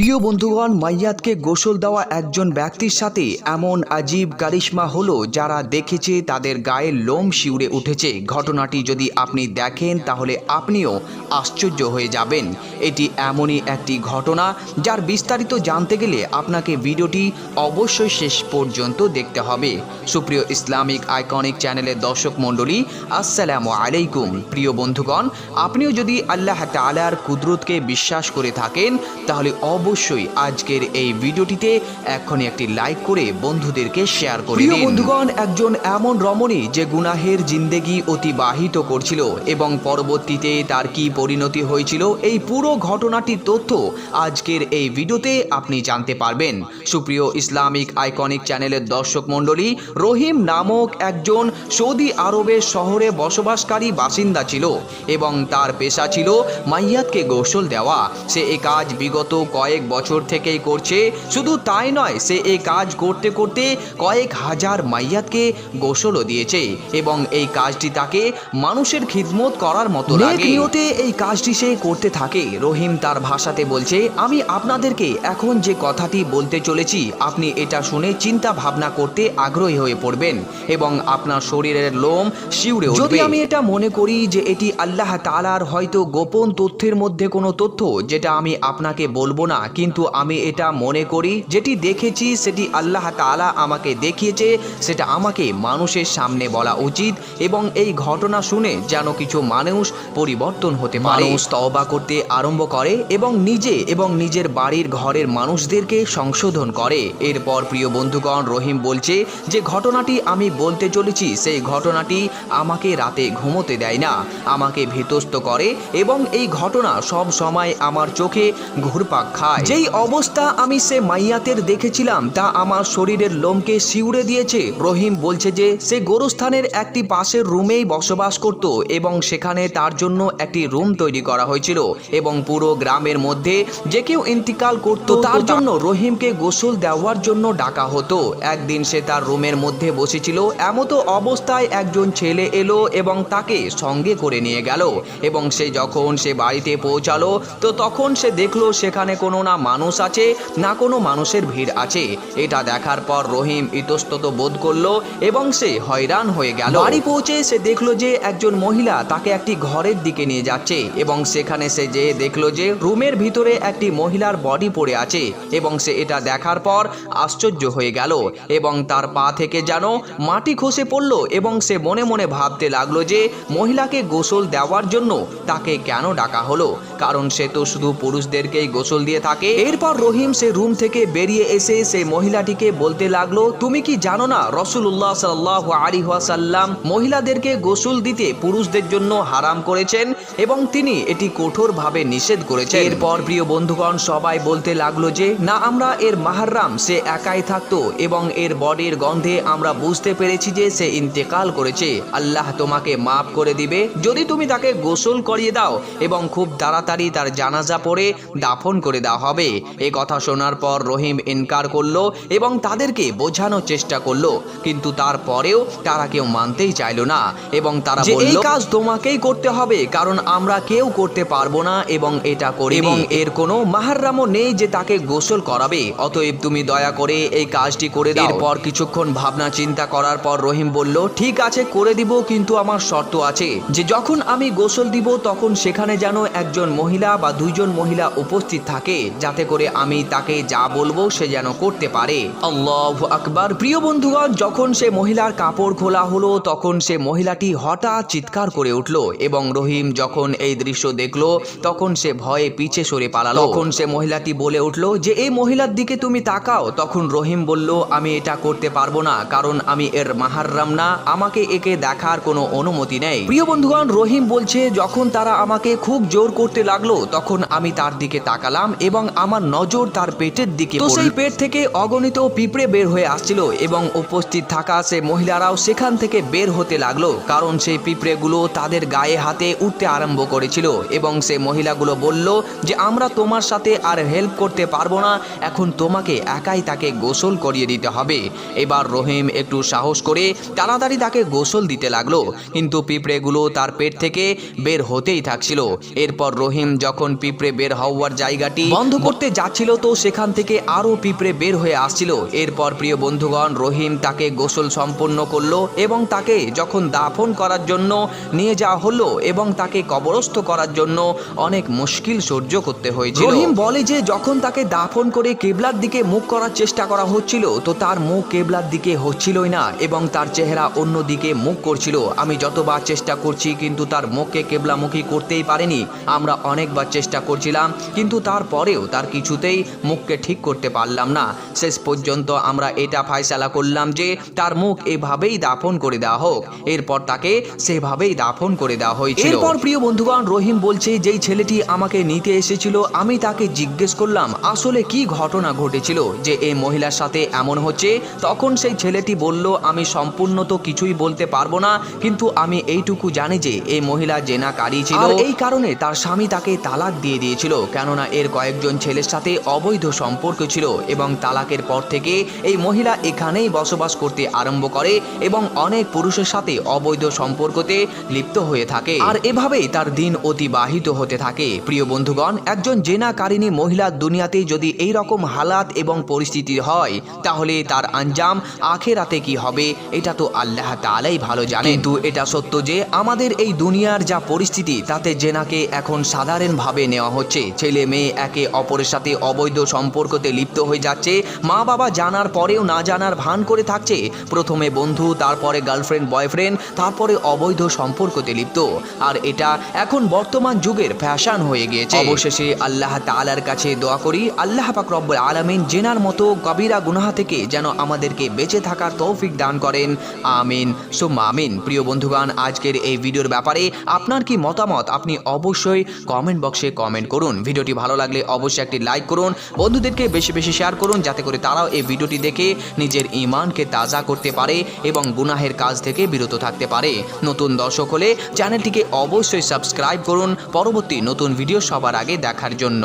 প্রিয় বন্ধুগণ, মাইয়াতকে গোসল দেওয়া একজন ব্যক্তির সাথে এমন আজীব কারিশমা হলো যারা দেখেছে তাদের গায়ের লোম শিউরে উঠেছে। ঘটনাটি যদি আপনি দেখেন, তাহলে আপনিও আশ্চর্য হয়ে যাবেন। এটি এমনই একটি ঘটনা যার বিস্তারিত জানতে গেলে আপনাকে ভিডিওটি অবশ্যই শেষ পর্যন্ত দেখতে হবে। সুপ্রিয় ইসলামিক আইকনিক চ্যানেলের দর্শক মণ্ডলী, আসসালামু আলাইকুম। প্রিয় বন্ধুগণ, আপনিও যদি আল্লাহ তালার কুদরতকে বিশ্বাস করে থাকেন, তাহলে অবশ্যই আজকের এই ভিডিওটিতে এখনই একটি লাইক করে বন্ধুদেরকে শেয়ার করে দিন। বন্ধুগণ, একজন এমন রমণী যে গুনাহের জিন্দেগি অতিবাহিত করছিল এবং পরবর্তীতে তার কি পরিণতি হয়েছিল এই পুরো ঘটনাটির তথ্য আজকের এই ভিডিওতে আপনি জানতে পারবেন। সুপ্রিয় ইসলামিক আইকনিক চ্যানেলের দর্শক মণ্ডলী রহিম নামক একজন সৌদি আরবের শহরে বসবাসকারী বাসিন্দা ছিল এবং তার পেশা ছিল মাইয়াতকে গোসল দেওয়া। সে এই কাজ বিগত কয়েক বছর থেকেই করছে। শুধু তাই নয় সে এই কাজ করতে করতে কয়েক হাজার মাইয়াতকে গোসলও দিয়েছে এবং এই কাজটি তাকে মানুষের খিদমত করার মতো লাগে। নিয়তে এই কাজটি সে করতে থাকে। রহিম তার ভাষাতে বলছে আমি আপনাদেরকে এখন যে কথাটি বলতে চলেছি আপনি এটা শুনে চিন্তা ভাবনা করতে আগ্রহী হয়ে পড়বেন এবং আপনার শরীরের লোম শিউরে যদি আমি এটা মনে করি যে এটি আল্লাহ তালার হয়তো গোপন তথ্যের মধ্যে কোনো তথ্য যেটা আমি আপনাকে বলব না কিন্তু আমি এটা মনে করি যেটি দেখেছি সেটি আল্লাহ তালা আমাকে দেখিয়েছে সেটা আমাকে মানুষের সামনে বলা উচিত এবং এই ঘটনা শুনে যেন কিছু মানুষ পরিবর্তন হতে পারে। মানুষ তওবা করতে আরম্ভ করে এবং নিজে এবং নিজের বাড়ির ঘরের মানুষদেরকে সংশোধন করে। এরপর প্রিয় বন্ধুগণ রহিম বলছে যে ঘটনাটি আমি বলতে চলেছি সেই ঘটনাটি আমাকে রাতে ঘুমোতে দেয় না। আমাকে ভীতস্ত করে এবং এই ঘটনা সব সময় আমার চোখে ঘুরপাক খায়। যেই অবস্থা আমি সে মাইয়াতের দেখেছিলাম তা আমার শরীরের লোমকে শিউরে দিয়েছে। রহিম বলছে যে সে গোরস্থানের একটি পাশের রুমেই বসবাস করত এবং সেখানে তার জন্য একটি রুম তৈরি করা হয়েছিল এবং পুরো গ্রামের মধ্যে যে কেউ ইন্তিকাল করতো তার জন্য রহিমকে গোসল দেওয়ার জন্য ডাকা হতো। একদিন সে তার রুমের মধ্যে বসেছিল এমতো অবস্থায় একজন ছেলে এলো এবং তাকে সঙ্গে করে নিয়ে গেল এবং সে যখন সে বাড়িতে পৌঁছালো তো তখন সে দেখল সেখানে কোনো না মানুষ আছে, না কোনো মানুষের ভিড় আছে। এটা দেখার পর রহিম ইতস্তত বোধ করল এবং সে হয়রান হয়ে গেল। বাড়ি পৌঁছে সে দেখল যে একজন মহিলা তাকে একটি ঘরের দিকে নিয়ে যাচ্ছে এবং সেখানে সে যে দেখল যে রুমের ভিতরে একটি মহিলার বডি পড়ে আছে এবং সে এটা দেখার পর আশ্চর্য হয়ে গেল এবং তার পা থেকে যেন মাটি খসে পড়ল এবং সে মনে মনে ভাবতে লাগল যে মহিলাকে গোসল দেওয়ার জন্য তাকে কেন ডাকা হলো? কারণ সে তো শুধু পুরুষদেরকেই গোসল দিয়ে থাকে এরপর রহিম সে রুম থেকে বেরিয়ে এসে সেই মহিলাটিকে বলতে লাগল, তুমি কি জানো না রসুল্লাহ সাল্লাহ আলী সাল্লাম মহিলাদেরকে গোসল দিতে পুরুষদের জন্য হারাম করেছেন এবং তিনি এটি কঠোরভাবে নিষেধ করেছেন? এরপর প্রিয় বন্ধুগণ, সবাই বলতে লাগল যে, না, আমরা এর মাহারাম, সে একাই থাকতো এবং এর বডির গন্ধে আমরা বুঝতে পেরেছি যে সে ইন্তেকাল করেছে। আল্লাহ তোমাকে মাফ করে দিবে। যদি তুমি তাকে গোসল করিয়ে দাও এবং খুব তাড়াতাড়ি তার জানাজা পড়ে দাফন করে দেওয়া হবে। এ কথা শোনার পর রহিম ইনকার করল এবং তাদেরকে বোঝানোর চেষ্টা করল। কিন্তু তারপরেও তারা কেউ মানতেই চাইলো না এবং তারা এই কাজ তোমাকেই করতে হবে কারণ আমরা কেউ করতে পারব না এবং এটা করি এবং এর কোনো মাহারামও নেই যে তাকে গোসল করাবে। অতএব তুমি দয়া করে এই কাজটি করে দাও। এরপর কিছুক্ষণ ভাবনা চিন্তা করার পর রহিম বলল ঠিক আছে করে দিব কিন্তু আমার শর্ত আছে। যে যখন আমি গোসল দিব তখন সেখানে যেন একজন মহিলা বা দুইজন মহিলা উপস্থিত থাকে। যাতে করে আমি তাকে যা বলব সে যেন করতে পারে। আল্লাহ আকবার। প্রিয় বন্ধুগণ, যখন সে মহিলার কাপড় খোলা হলো, তখন সে মহিলাটি হঠাৎ চিৎকার করে উঠল এবং রহিম যখন এই দৃশ্য দেখল, তখন সে ভয়ে পিছে সরে পালালো। তখন সে মহিলাটি বলে উঠল, যে এই মহিলার দিকে তুমি তাকাও। তখন রহিম বলল, আমি এটা করতে পারব না, কারণ আমি এর মাহারাম না। আমাকে একে দেখার কোনো অনুমতি নেই। প্রিয় বন্ধুগণ, রহিম বলছে, যখন তারা আমাকে খুব জোর করতে লাগল, তখন আমি তার দিকে তাকালাম এবং আমার নজর তার পেটের দিকে তো সেই পেট থেকে অগণিত পিঁপড়ে বের হয়ে আসছিল এবং উপস্থিত থাকা সে মহিলারাও সেখান থেকে বের হতে লাগল কারণ সেই পিঁপড়েগুলো তাদের গায়ে হাতে উঠতে আরম্ভ করেছিল এবং সে মহিলাগুলো বলল যে আমরা তোমার সাথে আর হেল্প করতে পারব না এখন তোমাকে একাই তাকে গোসল করিয়ে দিতে হবে। এবার রহিম একটু সাহস করে তাড়াতাড়ি তাকে গোসল দিতে লাগল কিন্তু পিঁপড়েগুলো তার পেট থেকে বের হতেই থাকছিল। এরপর রহিম যখন পিঁপড়ে বের হওয়ার জায়গাটি বন্ধ বন্ধ করতে যাচ্ছিল তো সেখান থেকে আরও পিঁপড়ে বের হয়ে আসছিল। এরপর প্রিয় বন্ধুগণ রহিম তাকে গোসল সম্পন্ন করল এবং তাকে যখন দাফন করার জন্য নিয়ে যাওয়া হলো এবং তাকে কবরস্থ করার জন্য অনেক মুশকিল সহ্য করতে হয়েছিল। রহিম বলে যে যখন তাকে দাফন করে কেবলার দিকে মুখ করার চেষ্টা করা হচ্ছিল তো তার মুখ কেবলার দিকে হচ্ছিলই না এবং তার চেহারা অন্য দিকে মুখ করছিল। আমি যতবার চেষ্টা করছি কিন্তু তার মুখকে কেবলামুখী করতেই পারেনি। আমরা অনেকবার চেষ্টা করছিলাম কিন্তু তারপরেও তার কিছুতেই মুখকে ঠিক করতে পারলাম না। শেষ পর্যন্ত আমরা এটা ফায়সালা করলাম যে তার মুখ এভাবেই দাফন করে দেওয়া হোক। এরপর তাকে সেভাবেই দাফন করে দেওয়া হয়েছিল। এরপর প্রিয় বন্ধুগণ রহিম বলছে যেই ছেলেটি আমাকে নিতে এসেছিল আমি তাকে জিজ্ঞেস করলাম আসলে কি ঘটনা ঘটেছিল যে এই মহিলার সাথে এমন হচ্ছে? তখন সেই ছেলেটি বলল আমি সম্পূর্ণ তো কিছুই বলতে পারব না কিন্তু আমি এইটুকু জানি যে এই মহিলা জেনাকারী ছিল। এই কারণে তার স্বামী তাকে তালাক দিয়ে দিয়েছিল কেননা এর কয়েকজন ছেলের সাথে অবৈধ সম্পর্ক ছিল এবং তালাকের পর থেকে এই মহিলা এখানেই বসবাস করতে আরম্ভ করে এবং অনেক পুরুষের সাথে অবৈধ সম্পর্কতে লিপ্ত হয়ে থাকে। আর এভাবেই তার দিন অতিবাহিত হতে থাকে। প্রিয় বন্ধুগণ, একজন জেনাকারিনী মহিলার দুনিয়াতে যদি এই রকম হালাত এবং পরিস্থিতি হয়, তাহলে তার আঞ্জাম আখেরাতে কি হবে, এটা তো আল্লাহ তাআলাই ভালো জানে কিন্তু এটা সত্য যে, আমাদের এই দুনিয়ার যা পরিস্থিতি, তাতে জেনাকে এখন সাধারণভাবে নেওয়া হচ্ছে। ছেলে মেয়ে একে অপরের সাথে অবৈধ সম্পর্কতে লিপ্ত হয়ে যাচ্ছে। মা বাবা জানার পরেও না জানার ভান করে থাকছে। প্রথমে বন্ধু, তারপরে গার্লফ্রেন্ড বয়ফ্রেন্ড তারপরে অবৈধ সম্পর্কতে লিপ্ত। আর এটা এখন বর্তমান যুগের ফ্যাশন হয়ে গিয়েছে। অবশেষে আল্লাহ তাআলার কাছে দোয়া করি, আল্লাহ পাক রব্বুল আলামিন জেনার মতো কবিরা গুনাহা থেকে যেন আমাদেরকে বেঁচে থাকার তৌফিক দান করেন। আমিন। সুম্মা আমিন। প্রিয় বন্ধুগণ, আজকের এই ভিডিওর ব্যাপারে আপনার কি মতামত? আপনি অবশ্যই কমেন্ট বক্সে কমেন্ট করুন। ভিডিওটি ভালো লাগলে অবশ্যই একটি লাইক করুন, বন্ধুদেরকে বেশি বেশি শেয়ার করুন, যাতে করে তারাও এই ভিডিওটি দেখে নিজের ইমানকে তাজা করতে পারে এবং গুনাহের কাজ থেকে বিরত থাকতে পারে। নতুন দর্শক হলে চ্যানেলটিকে অবশ্যই সাবস্ক্রাইব করুন, পরবর্তী নতুন ভিডিও সবার আগে দেখার জন্য।